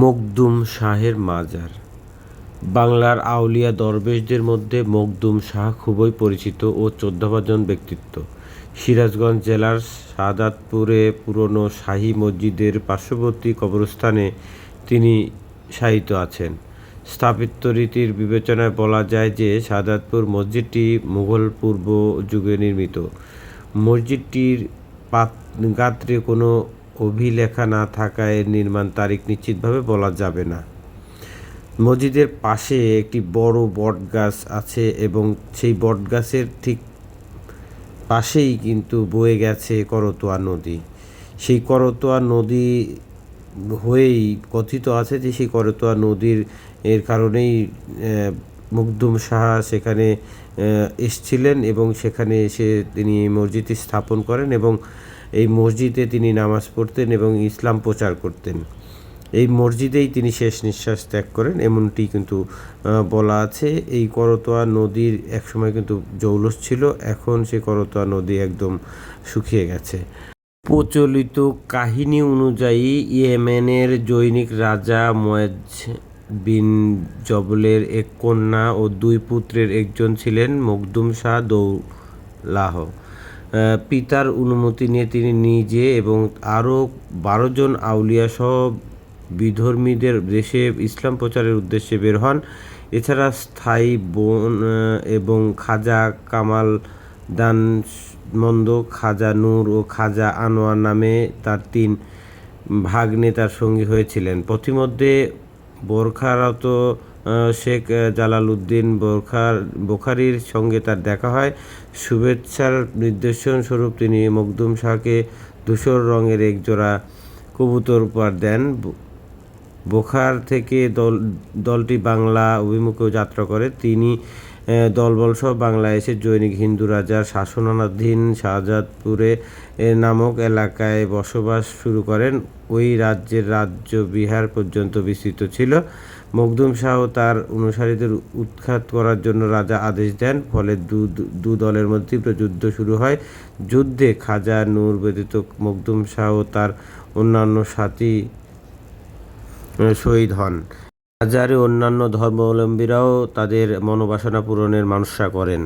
মখদুম শাহের মাজার। বাংলার আউলিয়া দরবেশদের মধ্যে মখদুম শাহ খুবই পরিচিত ও শ্রদ্ধাভাজন ব্যক্তিত্ব। সিরাজগঞ্জ জেলার সাদাতপুরে পুরনো শাহী মসজিদের পার্শ্ববর্তী কবরস্থানে তিনি শায়িত আছেন। স্থাপত্য রীতির বিবেচনায় বলা যায় যে সাদাতপুর মসজিদটি মুঘল পূর্ব যুগে নির্মিত। মসজিদটির পাত গাত্রে কোনো অভিলেখা না থাকায় এর নির্মাণ তারিখ নিশ্চিতভাবে বলা যাবে না। মসজিদের পাশে একটি বড় বটগাছ আছে এবং সেই বটগাছের ঠিক পাশেই কিন্তু বয়ে গেছে করতোয়া নদী। সেই করতোয়া নদী হয়েই কথিত আছে যে সেই করতোয়া নদীর এর কারণেই মুগ্ধুম সাহা সেখানে এসছিলেন এবং সেখানে এসে তিনি মসজিদটি স্থাপন করেন এবং এই মসজিদে তিনি নামাজ পড়তেন এবং ইসলাম প্রচার করতেন। এই মসজিদেই তিনি শেষ নিঃশ্বাস ত্যাগ করেন, এমনটি কিন্তু বলা আছে। এই করতোয়া নদীর একসময় কিন্তু জৌলস ছিল, এখন সে করতোয়া নদী একদম শুকিয়ে গেছে। প্রচলিত কাহিনী অনুযায়ী ইয়েমেনের জৈনিক রাজা ময়েজ বিন জবলের এক কন্যা ও দুই পুত্রের একজন ছিলেন মখদুম শাহ দৌলাহ। পিতার অনুমতি নিয়ে তিনি নিজে এবং আরও বারো জন আউলিয়া সহ বিধর্মীদের দেশে ইসলাম প্রচারের উদ্দেশ্যে বের হন। এছাড়া স্থায়ী বোন এবং খাজা কামাল দান মন্দ খাজা নূর ও খাজা আনোয়ার নামে তার তিন ভাগ্নে তার সঙ্গী হয়েছিলেন। পথিমধ্যে বোরখারত শেখ আহ, জালালউদ্দিন বোখার বোখারির সঙ্গে তার দেখা হয়। শুভেচ্ছার নির্দেশন স্বরূপ তিনি মখদুম শাহকে ধূসর রঙের এক জোড়া কবুতর উপহার দেন। বোখার থেকে দল দলটি বাংলা অভিমুখে যাত্রা করে। তিনি দলবলসহ বাংলায় এসে জৈনিক হিন্দু রাজার শাসনাধীন শাহজাদপুরে নামক এলাকায় বসবাস শুরু করেন। ওই রাজ্যের রাজ্য বিহার পর্যন্ত বিস্তৃত ছিল। মখদুম শাহ তার অনুসারীদের উৎখাত করার জন্য রাজা আদেশ দেন, ফলে দু দলের মধ্যে যুদ্ধ শুরু হয়। যুদ্ধে খাজা নূর ব্যতীত মখদুম শাহ তার অন্যান্য সাথী শহীদ হন। হাজারে অন্যান্য ধর্মাবলম্বীরাও তাদের মনোবাসনা পূরণের মানসা করেন।